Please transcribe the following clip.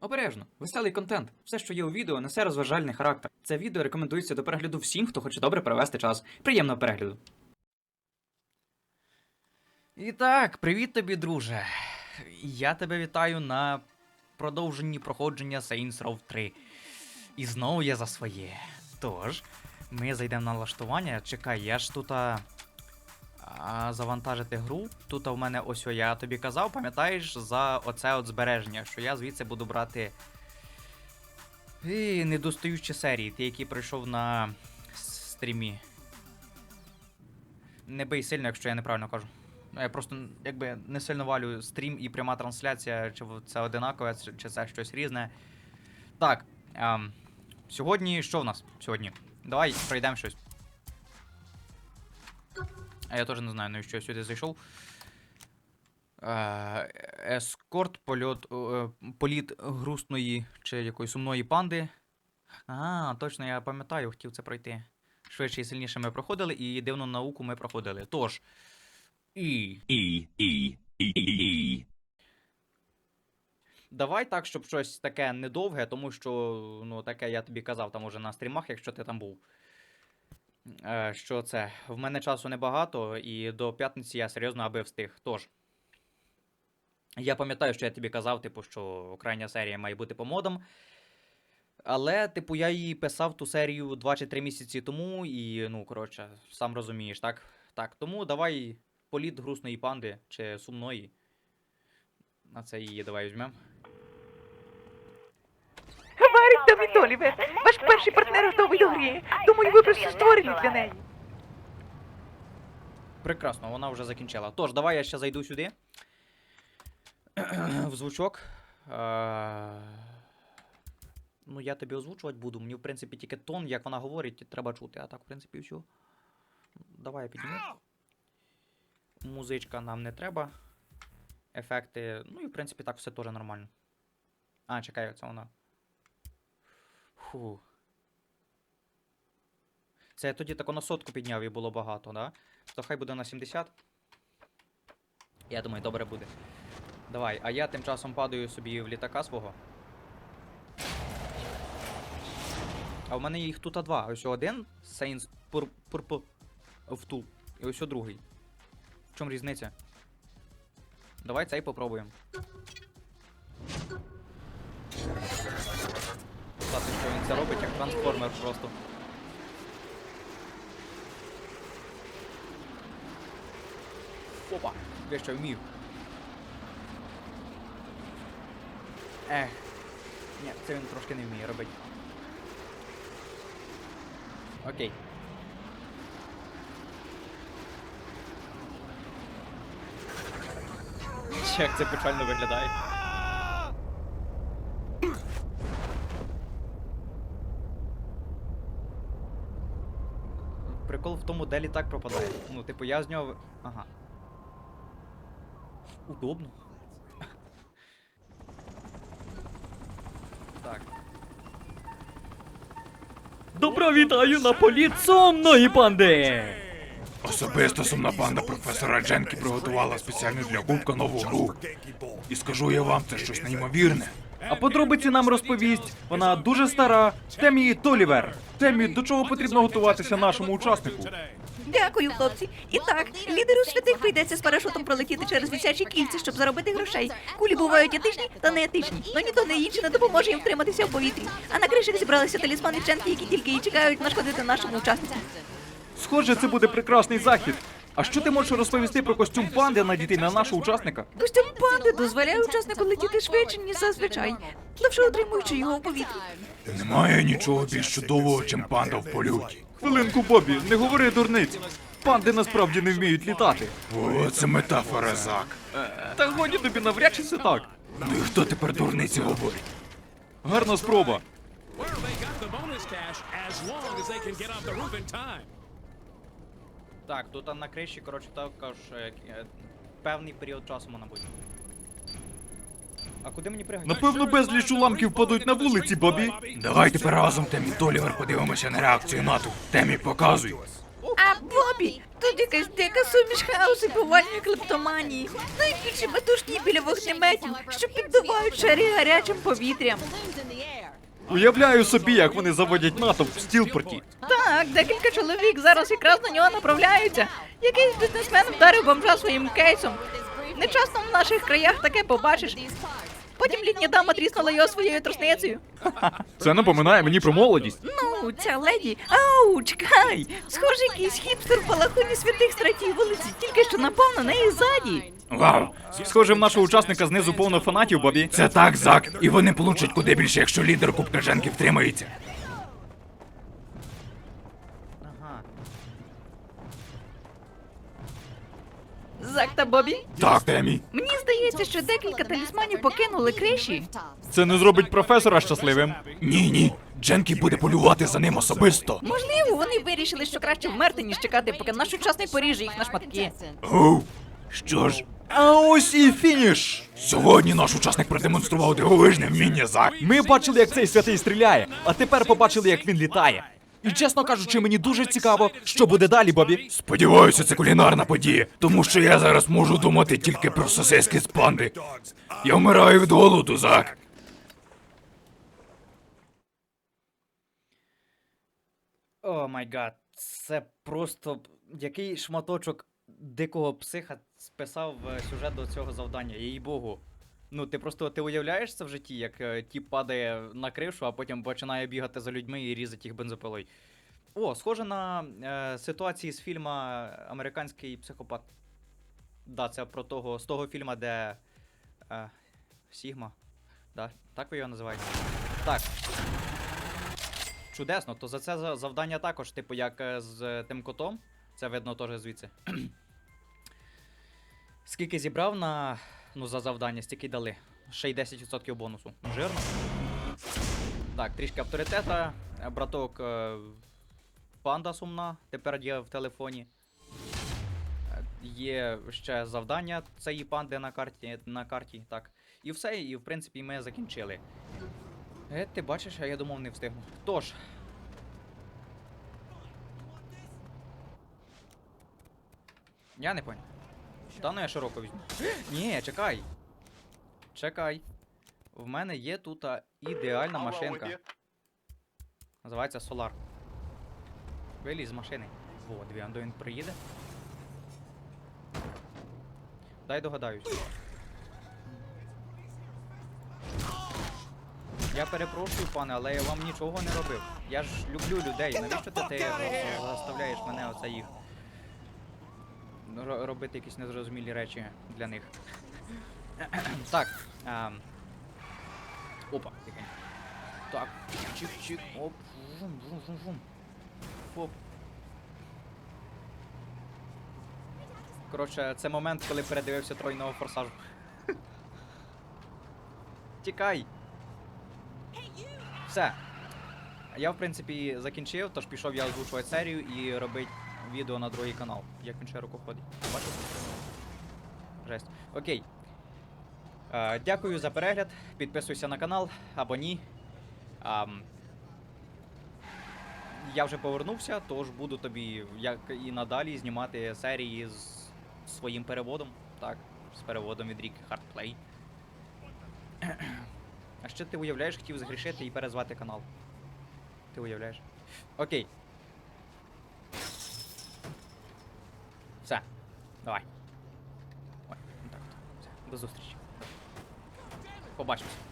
Обережно, веселий контент. Все, що є у відео, несе розважальний характер. Це відео рекомендується до перегляду всім, хто хоче добре провести час. Приємного перегляду. І так, привіт тобі, друже. Я тебе вітаю на продовженні проходження Saints Row 3. І знову я за своє. Тож, ми зайдемо на налаштування. Чекай, я ж тут. Завантажити гру. Тут в мене ось о, я тобі казав, пам'ятаєш, за оце от збереження, що я звідси буду брати і недостаючі серії, ті, які пройшов на стрімі. Не бий сильно, якщо я неправильно кажу. Я просто якби не сильно валю стрім і пряма трансляція, чи це одинакове, чи це щось різне. Так. Ем, сьогодні що в нас? Сьогодні? Давай пройдемо щось. А я теж не знаю, навіщо я сюди зайшов. Ескорт, польот, е, політ грустної чи якоїсь сумної панди. А, точно, я пам'ятаю, хотів це пройти. Швидше і сильніше ми проходили, і дивну науку ми проходили. Тож. І. E E E E. Давай так, щоб щось таке недовге, тому що, ну, таке я тобі казав там уже на стрімах, якщо ти там був. Е, що це? В мене часу небагато, і до п'ятниці я серйозно аби встиг. Тож. Я пам'ятаю, що я тобі казав, типу, що крайня серія має бути по модам. Але, типу, я її писав ту серію 2 чи 3 місяці тому, і, ну, коротше, сам розумієш, так? Так, тому давай політ грустної панди чи сумної. На це її давай візьмемо. Говорить Томі Толівер, ваш перший партнер готовий до гри. Думаю, ви просто створені для неї. Прекрасно, вона вже закінчила. Тож, давай я ще зайду сюди. В звучок. Е, Ну, я тобі озвучувати буду. Мені, в принципі, тільки тон, як вона говорить, треба чути. А так, в принципі, все. Давай я підніму. Музичка нам не треба. Ефекти. Ну і в принципі так все теж нормально. А, чекай, це вона. Фу. Це я тоді тако на сотку підняв і було багато, да? То хай буде на 70. Я думаю, добре буде. Давай, а я тим часом падаю собі в літака свого. А в мене їх тут два. Ось один Pur Purple Two. І ось другий. В чому різниця? Давай цей попробуємо. Це робить, як трансформер просто. Опа, я що вмію. Ех. Ні, це він трошки не вміє робити. Окей. Як це печально виглядає. Прикол в тому, де літак пропадає. Ну, типу, я з нього. Ага. Удобно. Так. Добро вітаю на політ сумної панди! Особисто сумна банда професора Дженкі приготувала спеціально для Губка нову гру. І скажу я вам, це щось неймовірне. А подробиці нам розповість. Вона дуже стара. Темі Толівер. Темі, до чого потрібно готуватися нашому учаснику? Дякую, хлопці. І так, лідеру святих прийдеться з парашутом пролетіти через висячі кільця, щоб заробити грошей. Кулі бувають етичні та не етичні, но ні то не інше не допоможе їм втриматися в повітрі. А на кришах зібралися талісмани вченки, які тільки і чекають нашкодити нашому учаснику. Схоже, це буде прекрасний захід. А що ти можеш розповісти про костюм панди надіти на нашого учасника? Костюм панди дозволяє учаснику летіти швидше, ніж зазвичай, лише утримуючи його у повітрі. Немає нічого більш чудового, чим панда в польоті. Хвилинку, Бобі, не говори дурниць. Панди насправді не вміють літати. О, це метафора, Зак. Та годі тобі навряд чи це так. Ну і хто тепер дурниці говорить? Гарна спроба. Where they got the bonus cash as long as they can get off the roof in time. Так, тут на криші, коротше, також е, е, певний період часу можна бути. А куди мені пригати? Напевно, безліч уламків падають на вулиці, Бобі. Давай тепер разом Темі Толівер подивимося на реакцію НАТО. Темі, показуй. А Бобі, Тут якась дика суміш хаосу і повальної клептоманії. Найбільші батушні біля вогнеметів, що піддувають шарі гарячим повітрям. Уявляю собі, як вони заводять натовп в Стілпорті. Так, декілька чоловік зараз якраз на нього направляються. Якийсь бізнесмен вдарив бомжа своїм кейсом. Нечасно в наших краях таке побачиш. Потім літня дама тріснула його своєю трусницею. Це напоминає мені про молодість. Ну, ця леді. Ау, чекай! Схоже, якийсь хіпстер в балахоні святих стратів вулиці, тільки що напав на неї ззаді. Вау! Схоже, в нашого учасника знизу повно фанатів, Бобі. Це так, Зак, і вони получать куди більше, якщо лідер Кубка Женки втримається. Ага. Зак та Бобі. Так, Темі. Мені здається, що декілька талісманів покинули криші. Це не зробить професора щасливим. Ні, ні. Дженкі буде полювати за ним особисто. Можливо, вони вирішили, що краще вмерти, ніж чекати, поки наш учасник поріже їх на шматки. Оу. Що ж, А ось і фініш. сьогодні наш учасник продемонстрував дивовижне вміння, Зак. Ми бачили, як цей святий стріляє, а тепер побачили, як він літає. І чесно кажучи, мені дуже цікаво, що буде далі, Бобі. Сподіваюся, це кулінарна подія, тому що я зараз можу думати тільки про сосиски з панди. Я вмираю від голоду, Зак. О май гад, це просто який шматочок дикого психа списав е, сюжет до цього завдання, їй богу. Ну, ти просто ти уявляєш це в житті, як е, тіп падає на кришу, а потім починає бігати за людьми і різати їх бензопилою. О, схоже на е, ситуації з фільму Американський психопат. Да, це про того, з того фільму, де. Е, Сігма. Да? Так ви його називаєте? Так. Чудесно, то за це завдання також, типу, як е, з тим котом. Це видно теж звідси. Скільки зібрав на. Ну, за завдання, стільки дали. Ще й 10% бонусу. Жирно. Так, трішки авторитета. Браток е, панда сумна, тепер є в телефоні. Е, Є ще завдання цієї панди на карті, на карті, так. І все, і в принципі ми закінчили. Е, ти бачиш, а я думав не встигну. Тож. Я не понял. Та ну я широко візьму. Ні, чекай. Чекай. В мене є тут ідеальна машинка. Називається Solar. Виліз з машини. Во, дві, він приїде. Дай догадаюсь. Я перепрошую, пане, але я вам нічого не робив. Я ж люблю людей. Навіщо ти, заставляєш мене оце їх робити якісь незрозумілі речі для них? так. А, опа, тихенько. Так, чик-чик, оп, вум, вум, вум, вум. Оп. Коротше, це момент, коли передивився тройного форсажу. Тікай! Все. Я, в принципі, закінчив, тож пішов я озвучувати серію і робити відео на другий канал, як він ще рукоходить. Бачите? Жесть. Окей. Е, дякую за перегляд. Підписуйся на канал або ні. Ам, я вже повернувся, тож буду тобі, як і надалі, знімати серії з своїм переводом. Так, з переводом від ріки Hardplay. А ще ти уявляєш, хотів згрішити і перезвати канал. Ти уявляєш? Окей. Все. Давай. Ой, так от. Все. До зустрічі. Побачимось.